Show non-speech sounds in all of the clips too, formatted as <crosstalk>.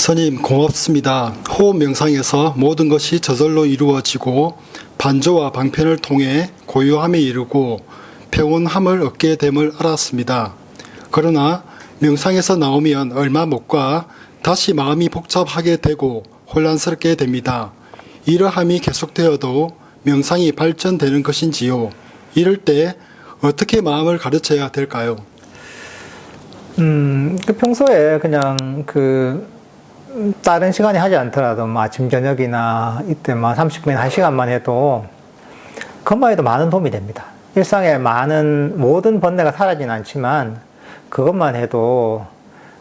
스님 고맙습니다. 호흡 명상에서 모든 것이 저절로 이루어지고 반조와 방편을 통해 고요함에 이르고 평온함을 얻게 됨을 알았습니다. 그러나 명상에서 나오면 얼마 못 가 다시 마음이 복잡하게 되고 혼란스럽게 됩니다. 이러함이 계속되어도 명상이 발전되는 것인지요? 이럴 때 어떻게 마음을 가르쳐야 될까요? 음, 그 평소에 그냥 그 음, 다른 시간에 하지 않더라도 뭐 아침 저녁이나 이때 막 30분이나 1시간만 해도 그것만 해도 많은 도움이 됩니다. 일상에 많은 모든 번뇌가 사라지는 않지만 그것만 해도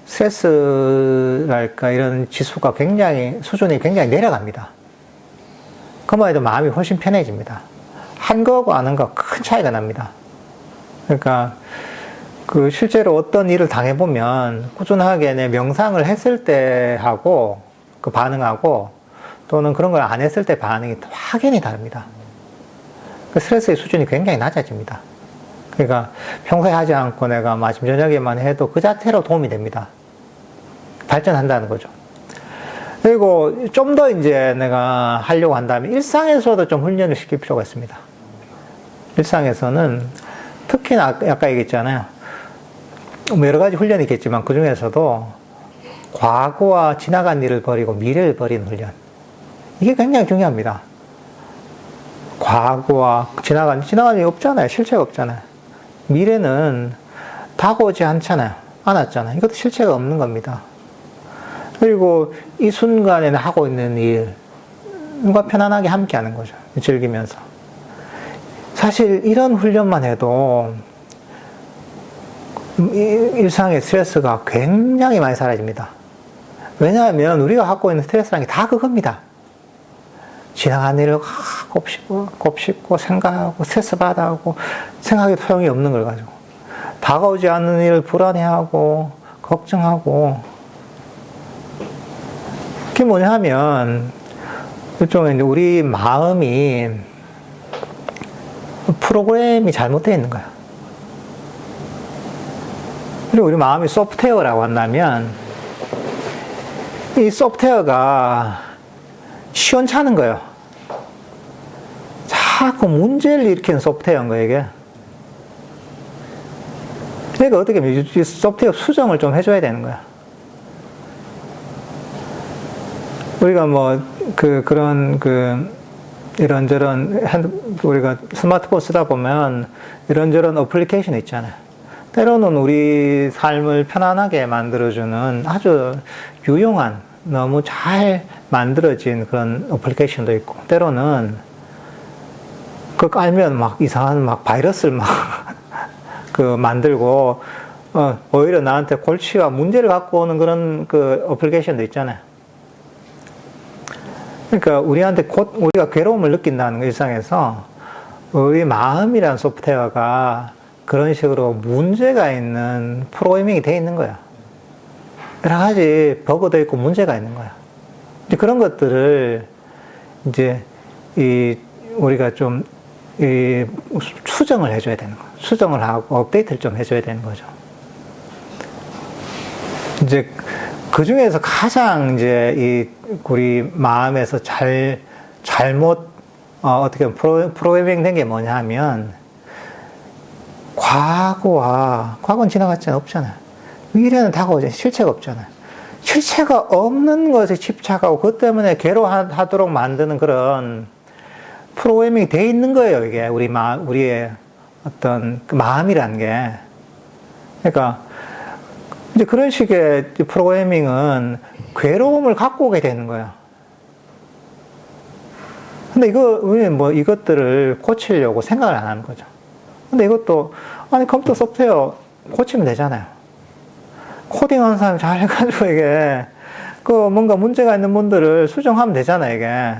스트레스랄까 이런 지수가 굉장히 수준이 굉장히 내려갑니다. 그것만 해도 마음이 훨씬 편해집니다. 한 거하고 안 한 거 큰 차이가 납니다. 그러니까 그 실제로 어떤 일을 당해보면 꾸준하게 내 명상을 했을 때 하고 그 반응하고 또는 그런 걸 안 했을 때 반응이 확연히 다릅니다. 그 스트레스의 수준이 굉장히 낮아집니다. 그러니까 평소에 하지 않고 내가 아침 저녁에만 해도 그 자체로 도움이 됩니다. 발전한다는 거죠. 그리고 좀 더 이제 내가 하려고 한다면 일상에서도 좀 훈련을 시킬 필요가 있습니다. 일상에서는 특히나 아까 얘기했잖아요. 뭐 여러 가지 훈련이 있겠지만 그 중에서도 과거와 지나간 일을 버리고 미래를 버리는 훈련. 이게 굉장히 중요합니다. 과거와 지나간, 지나간 일이 없잖아요. 실체가 없잖아요. 미래는 다가오지 않잖아요. 않았잖아요. 이것도 실체가 없는 겁니다. 그리고 이 순간에 하고 있는 일과 편안하게 함께 하는 거죠. 즐기면서. 사실 이런 훈련만 해도 일상의 스트레스가 굉장히 많이 사라집니다. 왜냐하면 우리가 갖고 있는 스트레스라는 게 다 그겁니다. 지나간 일을 곱씹고, 곱씹고, 생각하고, 스트레스 받아하고, 생각에 소용이 없는 걸 가지고. 다가오지 않는 일을 불안해하고, 걱정하고. 그게 뭐냐 하면, 일종의 우리 마음이 프로그램이 잘못되어 있는 거야. 그리고 우리 마음이 소프트웨어라고 한다면, 이 소프트웨어가 시원찮은 거예요. 자꾸 문제를 일으키는 소프트웨어인 거예요, 이게. 그러니까 어떻게 이 소프트웨어 수정을 좀 해줘야 되는 거야. 우리가 뭐, 그, 그런, 그, 이런저런, 우리가 스마트폰 쓰다 보면 이런저런 어플리케이션 있잖아요. 때로는 우리 삶을 편안하게 만들어주는 아주 유용한, 너무 잘 만들어진 그런 어플리케이션도 있고, 때로는 그거 깔면 막 이상한 막 바이러스를 막 <laughs> 그 만들고, 어, 오히려 나한테 골치와 문제를 갖고 오는 그런 그 어플리케이션도 있잖아요. 그러니까 우리한테 곧 우리가 괴로움을 느낀다는 거 일상에서 우리 마음이라는 소프트웨어가 그런 식으로 문제가 있는 프로그래밍이 되어 있는 거야. 여러 가지 버그도 있고 문제가 있는 거야. 이제 그런 것들을 이제 이 우리가 좀 이 수정을 해줘야 되는 거야. 수정을 하고 업데이트를 좀 해줘야 되는 거죠. 이제 그 중에서 가장 이제 이 우리 마음에서 잘 잘못 어, 어떻게 프로, 프로그래밍 된 게 뭐냐 하면 과거와 과거는 지나갔잖아 없잖아요. 미래는 다가오지 실체가 없잖아요. 실체가 없는 것에 집착하고 그것 때문에 괴로워하도록 만드는 그런 프로그래밍이 돼 있는 거예요. 이게 우리 마 우리의 어떤 그 마음이라는 게 그러니까 이제 그런 식의 프로그래밍은 괴로움을 갖고 오게 되는 거야. 근데 이거, 뭐 이것들을 고치려고 생각을 안 하는 거죠. 근데 이것도, 아니, 컴퓨터 소프트웨어 고치면 되잖아요. 코딩 하는 사람이 잘 해가지고 이게, 그 뭔가 문제가 있는 분들을 수정하면 되잖아요, 이게.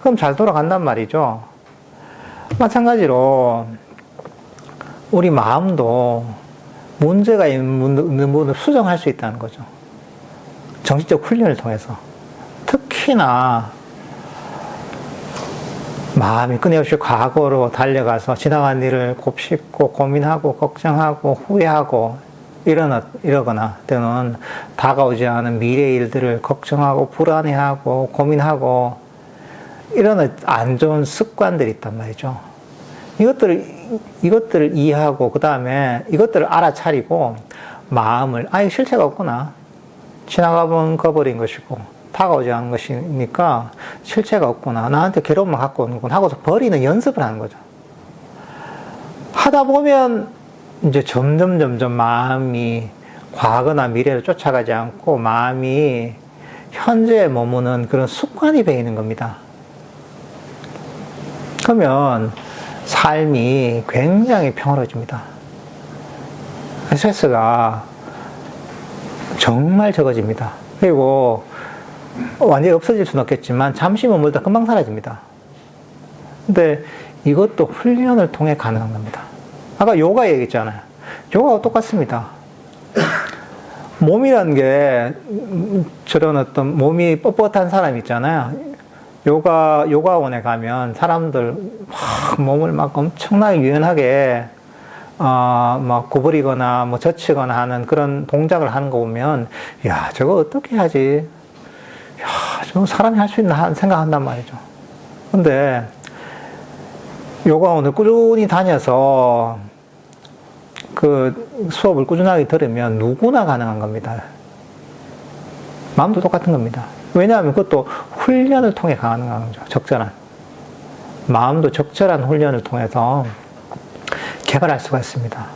그럼 잘 돌아간단 말이죠. 마찬가지로, 우리 마음도 문제가 있는 부분을 수정할 수 있다는 거죠. 정신적 훈련을 통해서. 특히나 마음이 끊임없이 과거로 달려가서 지나간 일을 곱씹고 고민하고 걱정하고 후회하고 이러나, 이러거나 또는 다가오지 않은 미래 일들을 걱정하고 불안해하고 고민하고 이런 안 좋은 습관들이 있단 말이죠. 이것들을, 이것들을 이해하고 그 다음에 이것들을 알아차리고 마음을, 아, 이 실체가 없구나. 지나가 본 거버린 것이고 다가오지 않은 것이니까 실체가 없구나. 나한테 괴로움만 갖고 오는구나 하고서 버리는 연습을 하는 거죠. 하다 보면 이제 점점 점점 마음이 과거나 미래를 쫓아가지 않고 마음이 현재에 머무는 그런 습관이 배이는 겁니다. 그러면 삶이 굉장히 평화로워집니다. 스트레스가 정말 적어집니다. 그리고 완전히 없어질 수는 없겠지만 잠시 머물다 금방 사라집니다. 근데 이것도 훈련을 통해 가능한 겁니다. 아까 요가 얘기했잖아요. 요가와 똑같습니다. 몸이라는 게 음, 저런 어떤 몸이 뻣뻣한 사람 있잖아요. 요가 요가원에 가면 사람들 막 몸을 막 엄청나게 유연하게 어, 막 구부리거나 뭐 젖히거나 하는 그런 동작을 하는 거 보면 야 저거 어떻게 하지? 야 저거 사람이 할 수 있나 생각한단 말이죠. 근데 요가원을 꾸준히 다녀서 그 수업을 꾸준하게 들으면 누구나 가능한 겁니다. 마음도 똑같은 겁니다. 왜냐하면 그것도 훈련을 통해 가능한 거죠. 적절한. 마음도 적절한 훈련을 통해서 개발할 수가 있습니다.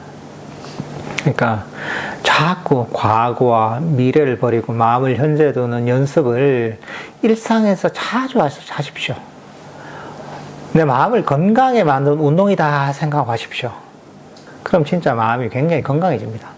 그러니까 자꾸 과거와 미래를 버리고 마음을 현재에 두는 연습을 일상에서 자주 하십시오. 내 마음을 건강에 만든 운동이다 생각하십시오. 그럼 진짜 마음이 굉장히 건강해집니다.